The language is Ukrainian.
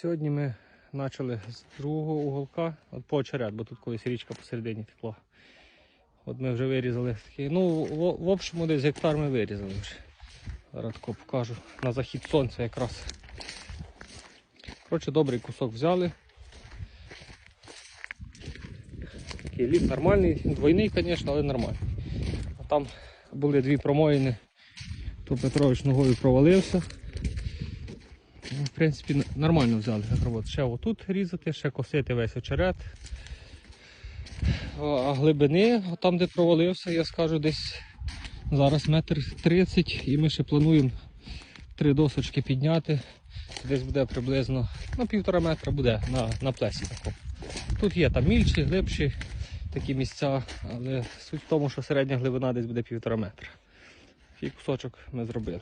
Сьогодні ми почали з другого уголка, от по очерет, бо тут колись річка посередині текла. От ми вже вирізали такий. Ну, в, в общому десь гектар ми вирізали вже. Зараз тако покажу. На захід сонця якраз. Коротше, добрий кусок взяли. Такий ліс нормальний, двойний, звісно, але нормальний. А там були дві промоїни, то Петрович ногою провалився. В принципі, нормально взяли роботу. Ще отут різати, ще косити весь очерет. А глибини, там де провалився, я скажу десь зараз метр тридцять і ми ще плануємо три досочки підняти. Десь буде приблизно ну, півтора метра буде на, на плесі такому. Тут є там мільші, глибші такі місця, але суть в тому, що середня глибина десь буде півтора метра. Такий кусочок ми зробили.